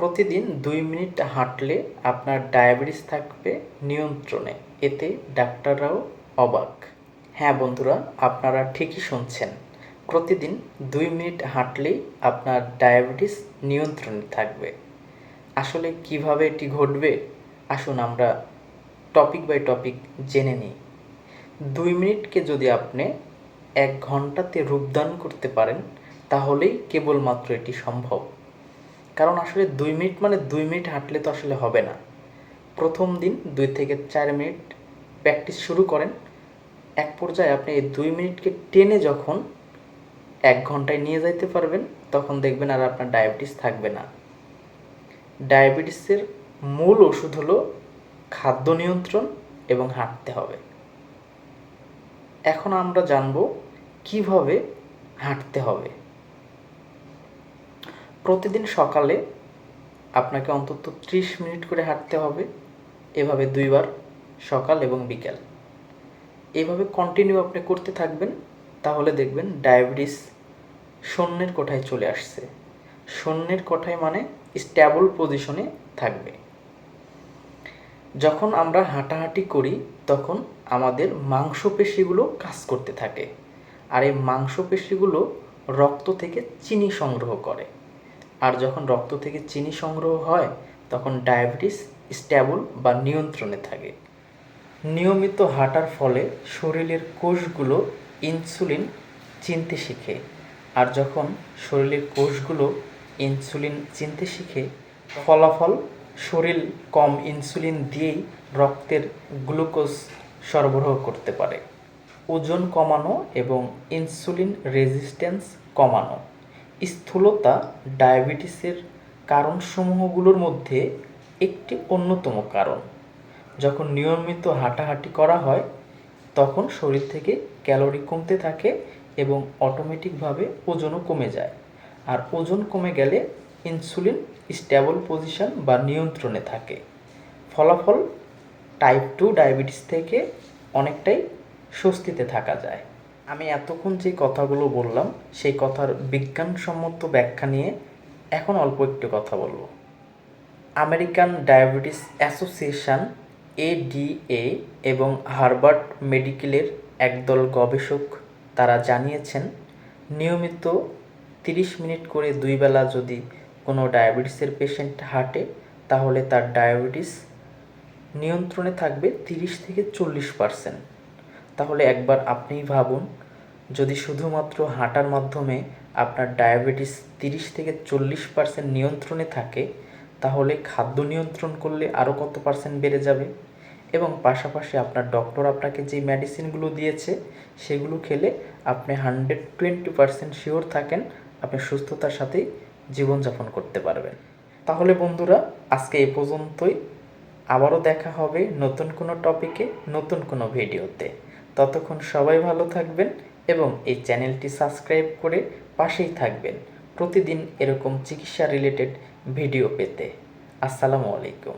প্রতিদিন দুই মিনিট হাঁটলে আপনার ডায়াবেটিস থাকবে নিয়ন্ত্রণে। এতে ডাক্তাররাও অবাক। হ্যাঁ বন্ধুরা, আপনারা ঠিকই শুনছেন। প্রতিদিন দুই মিনিট হাঁটলেই আপনার ডায়াবেটিস নিয়ন্ত্রণে থাকবে। আসলে কীভাবে এটি ঘটবে? আসুন আমরা টপিক বাই টপিক জেনে নিই। দুই মিনিটকে যদি আপনি এক ঘন্টাতে রূপদান করতে পারেন, তাহলেই কেবলমাত্র এটি সম্ভব। কারণ আসলে দুই মিনিট মানে দুই মিনিট হাঁটলে তো আসলে হবে না। প্রথম দিন দুই থেকে চার মিনিট প্র্যাকটিস শুরু করেন। এক পর্যায়ে আপনি এই দুই মিনিটকে টেনে যখন এক ঘন্টায় নিয়ে যাইতে পারবেন, তখন দেখবেন আর আপনার ডায়াবেটিস থাকবে না। ডায়াবেটিসের মূল ওষুধ হলো খাদ্য নিয়ন্ত্রণ এবং হাঁটতে হবে। এখন আমরা জানব কীভাবে হাঁটতে হবে। প্রতিদিন সকালে আপনাকে অন্তত ত্রিশ মিনিট করে হাঁটতে হবে, এভাবে দুইবার সকাল এবং বিকেল। এভাবে কন্টিনিউ আপনি করতে থাকবেন, তাহলে দেখবেন ডায়াবেটিস শূন্যের কোঠায় চলে আসছে। শূন্যের কোঠায় মানে স্ট্যাবল পজিশনে থাকবে। যখন আমরা হাঁটাহাঁটি করি, তখন আমাদের মাংসপেশিগুলো কাজ করতে থাকে। আর এই মাংসপেশিগুলো রক্ত থেকে চিনি সংগ্রহ করে। আর যখন রক্ত থেকে চিনি সংগ্রহ হয়, তখন ডায়াবেটিস স্ট্যাবল বা নিয়ন্ত্রণে থাকে। নিয়মিত হাঁটার ফলে শরীরের কোষগুলো ইনসুলিন চিনতে শিখে। আর যখন শরীরের কোষগুলো ইনসুলিন চিনতে শিখে, ফলাফল শরীর কম ইনসুলিন দিয়েই রক্তের গ্লুকোজ সরবরাহ করতে পারে। ওজন কমানো এবং ইনসুলিন রেজিস্ট্যান্স কমানো। স্থূলতা ডায়াবেটিসের কারণসমূহগুলোর মধ্যে একটি অন্যতম কারণ। যখন নিয়মিত হাঁটাহাঁটি করা হয়, তখন শরীর থেকে ক্যালোরি কমতে থাকে এবং অটোমেটিকভাবে ওজনও কমে যায়। আর ওজন কমে গেলে ইনসুলিন স্টেবল পজিশন বা নিয়ন্ত্রণে থাকে। ফলাফল টাইপ টু ডায়াবেটিস থেকে অনেকটাই স্বস্তিতে থাকা যায়। আমি এতক্ষণ যে কথাগুলো বললাম, সেই কথার বিজ্ঞানসম্মত ব্যাখ্যা নিয়ে এখন অল্প একটু কথা বলব। আমেরিকান ডায়াবেটিস অ্যাসোসিয়েশন এডিএ এবং হার্ভার্ড মেডিকেলের একদল গবেষক তারা জানিয়েছেন, নিয়মিত তিরিশ মিনিট করে দুই বেলা যদি কোনো ডায়াবেটিসের পেশেন্ট হাঁটে, তাহলে তার ডায়াবেটিস নিয়ন্ত্রণে থাকবে তিরিশ থেকে চল্লিশ পার্সেন্ট। তাহলে একবার আপনিই ভাবুন, যদি শুধুমাত্র হাঁটার মাধ্যমে আপনার ডায়াবেটিস তিরিশ থেকে চল্লিশ পার্সেন্ট নিয়ন্ত্রণে থাকে, তাহলে খাদ্য নিয়ন্ত্রণ করলে আরও কত পার্সেন্ট বেড়ে যাবে? এবং পাশাপাশি আপনার ডক্টর আপনাকে যে মেডিসিনগুলো দিয়েছে, সেগুলো খেলে আপনি হান্ড্রেড টোয়েন্টি পার্সেন্ট শিওর থাকেন, আপনি সুস্থতার সাথেই জীবনযাপন করতে পারবেন। তাহলে বন্ধুরা, আজকে এ পর্যন্তই। আবারও দেখা হবে নতুন কোনো টপিকে, নতুন কোনো ভিডিওতে। ততক্ষণ সবাই ভালো থাকবেন এবং এই চ্যানেলটি সাবস্ক্রাইব করে পাশেই থাকবেন প্রতিদিন এরকম চিকিৎসা রিলেটেড ভিডিও পেতে। আসসালামু আলাইকুম।